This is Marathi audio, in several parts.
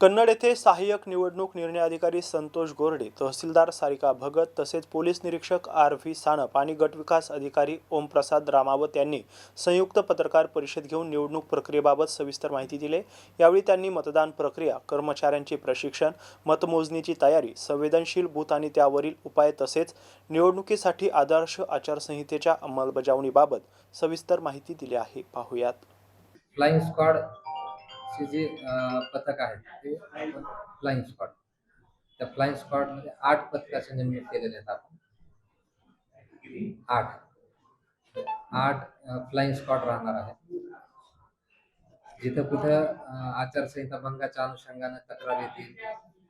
कन्नड येथे सहाय्यक निवडणूक निर्णय अधिकारी संतोष गोरडे तहसीलदार सारिका भगत तसेच पोलीस निरीक्षक आर व्ही सानप आणि गटविकास अधिकारी ओमप्रसाद रामावत यांनी संयुक्त पत्रकार परिषद घेऊन निवडणूक प्रक्रियेबाबत सविस्तर माहिती दिली. यावेळी त्यांनी मतदान प्रक्रिया कर्मचाऱ्यांचे प्रशिक्षण मतमोजणीची तयारी संवेदनशील बूथ आणि त्यावरील उपाय तसेच निवडणुकीसाठी आदर्श आचारसंहितेच्या अंमलबजावणीबाबत सविस्तर माहिती दिली आहे. पाहुयात. फ्लाइंग स्क्वॉड चे जे पथक आहेत ते फ्लाइंग स्क्वॉड त्या फ्लाइंग स्क्वॉडमध्ये आठ पथकाचे नेमणूक केलेले आहेत आपण. आठ. आठ फ्लाइंग स्क्वॉड राहणार आहे जिथं कुठं आचारसंहिता भंगाच्या अनुषंगानं तक्रार येतील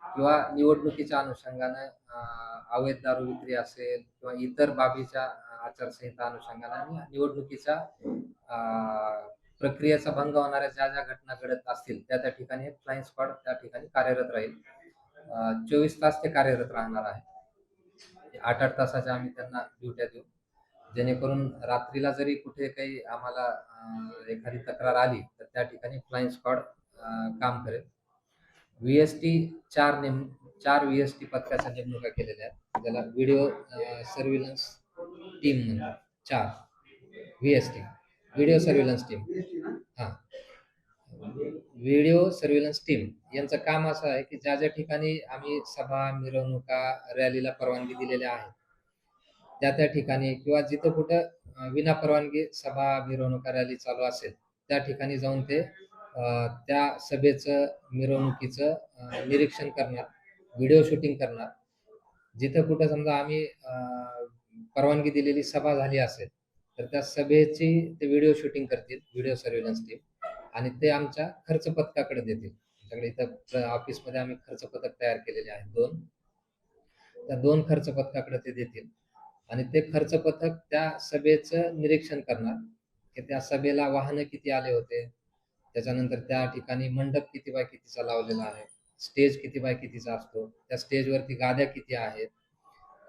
किंवा निवडणुकीच्या अनुषंगानं अवैध दारू विक्री असेल किंवा इतर बाबीच्या आचारसंहिता अनुषंगानं आणि निवडणुकीच्या प्रक्रियेचा भंग होणाऱ्या ज्या ज्या घटना घडत असतील त्या त्या ठिकाणी फ्लाईंग स्क्वॉड त्या ठिकाणी कार्यरत राहील. चोवीस तास ते कार्यरत राहणार आहे. म्हणजे आठ आठ तासाच्या आम्ही त्यांना ड्युट्या देऊ. जेणेकरून रात्रीला जरी कुठे काही आम्हाला एखादी तक्रार आली तर त्या ठिकाणी फ्लाईंग स्क्वॉड काम करेल. व्ही एस टी चार नेम चार व्ही एस टी पथकाच्या नेमणुका केलेल्या आहेत. ज्याला व्हिडिओ सर्व्हिलन्स टीम म्हणतात. चार V S T video surveillance team हां. व्हिडिओ सर्व्हिलन्स टीम यांचं काम असं आहे की ज्या ज्या ठिकाणी आम्ही सभा मिरवणुका रॅलीला परवानगी दिलेल्या आहेत त्या त्या ठिकाणी किंवा जिथं कुठं विना परवानगी सभा मिरवणुका रॅली चालू असेल त्या ठिकाणी जाऊन ते त्या सभेचं मिरवणुकीचं निरीक्षण करणार व्हिडिओ शूटिंग करणार. जिथं कुठं समजा आम्ही परवानगी दिलेली सभा झाली असेल तर त्या सभेची ते व्हिडिओ शूटिंग करतील व्हिडिओ सर्व्हिलन्स टीम आणि ते आमच्या खर्च पथकाकडे देतील. आमच्याकडे इथं ऑफिसमध्ये आम्ही खर्च पथक तयार केलेले आहेत दोन. त्या दोन खर्च पथकाकडे ते देतील. आणि ते खर्च पथक त्या सभेचं निरीक्षण करणार की त्या सभेला वाहनं किती आले होते. त्याच्यानंतर त्या ठिकाणी मंडप किती बाय कितीचा लावलेला आहे स्टेज किती बाय कितीचा असतो त्या स्टेजवरती गाद्या किती आहेत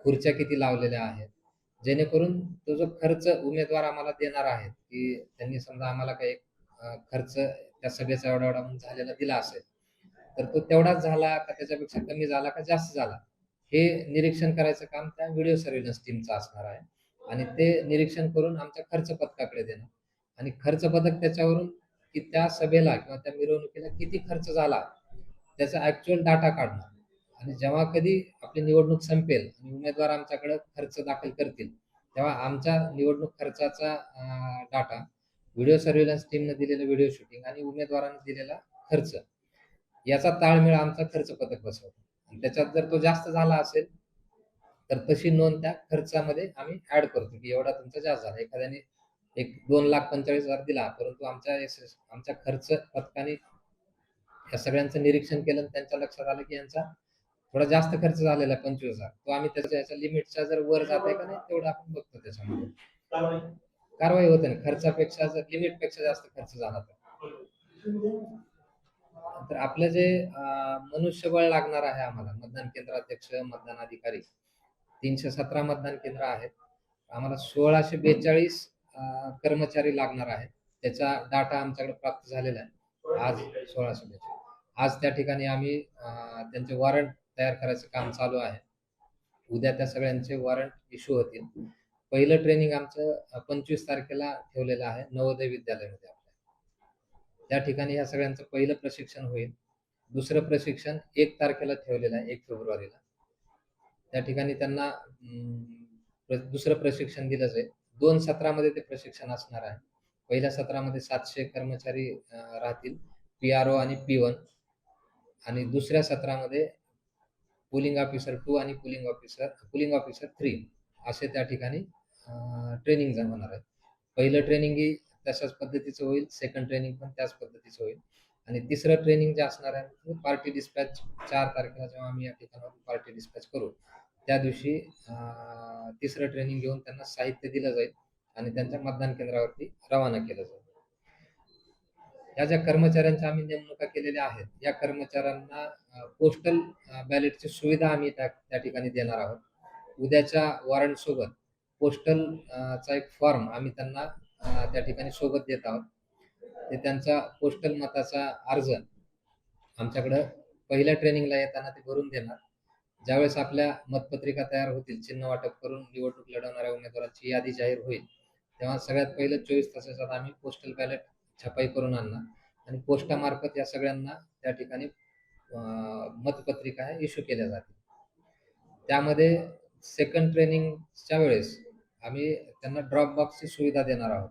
खुर्च्या किती लावलेल्या आहेत जेणेकरून तो जो खर्च उमेदवार आम्हाला देणार आहेत की त्यांनी समजा आम्हाला काही खर्च त्या सभेचा एवढा एवढा म्हणून झालेला दिला असेल तर तो तेवढाच झाला का त्याच्यापेक्षा कमी झाला का जास्त झाला? हे निरीक्षण करायचं काम त्या व्हिडिओ सर्व्हिलन्स टीमचं असणार आहे आणि ते निरीक्षण करून आमच्या खर्च पथकाकडे देणार. आणि खर्च पथक त्याच्यावरून की त्या सभेला किंवा त्या मिरवणुकीला किती खर्च झाला त्याचा ऍक्च्युअल डाटा काढणार. आणि जेव्हा कधी आपली निवडणूक संपेल आणि उमेदवार आमच्याकडे खर्च दाखल करतील तेव्हा आमच्या निवडणूक खर्चाचा डाटा व्हिडिओ सर्व्हिलन्स टीमने दिलेलं व्हिडिओ शूटिंग आणि उमेदवारांनी दिलेला खर्च याचा ताळमेळ आमचा खर्च पथक बसवतो. आणि त्याच्यात जर तो जास्त झाला असेल तर तशी नोंद त्या खर्चामध्ये आम्ही ऍड करतो की एवढा तुमचा जास्त झाला. एखाद्याने एक दोन लाख पंचेचाळीस हजार दिला परंतु आमच्या SS आमच्या खर्च पथकाने या सगळ्यांचं निरीक्षण केलं आणि त्यांच्या लक्षात आलं की यांचा थोडा जास्त खर्च झालेला आहे पंचवीस हजार. तो आम्ही त्याच्या याच्या लिमिटच्या जर वर जात आहे का नाही तेवढं आपण बघतो त्याच्यामध्ये. कारवाई? होते ना खर्चापेक्षा जर लिमिटपेक्षा जास्त खर्च झाला तर. तर आपलं जे मनुष्यबळ लागणार आहे आम्हाला मतदान केंद्राध्यक्ष मतदान अधिकारी तीनशे सतरा मतदान केंद्र आहेत. आम्हाला सोळाशे बेचाळीस कर्मचारी लागणार आहेत. त्याचा डाटा आमच्याकडे प्राप्त झालेला आहे. आज सोळाशे बेचाळीस. आज त्या ठिकाणी आम्ही त्यांचे वॉरंट तयार करायचं काम चालू आहे. उद्या त्या सगळ्यांचे वॉरंट इश्यू होतील. पहिलं ट्रेनिंग आमचं पंचवीस तारखेला ठेवलेलं आहे नवोदय विद्यालयामध्ये आपल्या. त्या ठिकाणी ह्या सगळ्यांचं पहिलं प्रशिक्षण होईल. दुसरं प्रशिक्षण एक तारखेला ठेवलेलं आहे एक फेब्रुवारीला. त्या ठिकाणी त्यांना दुसरं प्रशिक्षण दिलं जाईल दोन सत्रामध्ये ते प्रशिक्षण असणार आहे. पहिल्या सत्रामध्ये सातशे कर्मचारी राहतील. पी आर ओ आणि पी वन आणि दुसऱ्या सत्रामध्ये पुलिंग ऑफिसर टू आणि polling officer polling officer three असे त्या ठिकाणी ट्रेनिंग होणार आहे. पहिलं ट्रेनिंग ही तशाच पद्धतीचं होईल सेकंड ट्रेनिंग पण त्याच पद्धतीचं होईल. आणि तिसरं ट्रेनिंग जे असणार आहे म्हणजे पार्टी डिस्पॅच चार तारखेला जेव्हा आम्ही या ठिकाणावर पार्टी डिस्पॅच करू त्या दिवशी तिसरं ट्रेनिंग घेऊन त्यांना साहित्य दिलं जाईल आणि त्यांच्या मतदान केंद्रावरती रवाना केलं जाईल. या ज्या कर्मचाऱ्यांच्या आम्ही नेमणुका केलेल्या आहेत या कर्मचाऱ्यांना पोस्टल बॅलेटची सुविधा आम्ही त्या ठिकाणी देणार आहोत. उद्याच्या वॉरंट सोबत पोस्टल चा एक फॉर्म आम्ही त्यांना त्या ठिकाणी सोबत देत आहोत. ते त्यांचा पोस्टल मताचा अर्ज आमच्याकडं पहिल्या ट्रेनिंगला येताना ते भरून देणार. ज्यावेळेस आपल्या मतपत्रिका तयार होतील चिन्ह वाटप करून निवडणूक लढवणाऱ्या उमेदवारांची यादी जाहीर होईल तेव्हा सगळ्यात पहिलं चोवीस तासाच्या आम्ही पोस्टल बॅलेट छपाई करून आणणार आणि पोस्टामार्फत या सगळ्यांना त्या ठिकाणी मतपत्रिका ह्या इश्यू केल्या जातील. त्यामध्ये सेकंड ट्रेनिंगच्या वेळेस आम्ही त्यांना ड्रॉप बॉक्सची सुविधा देणार आहोत.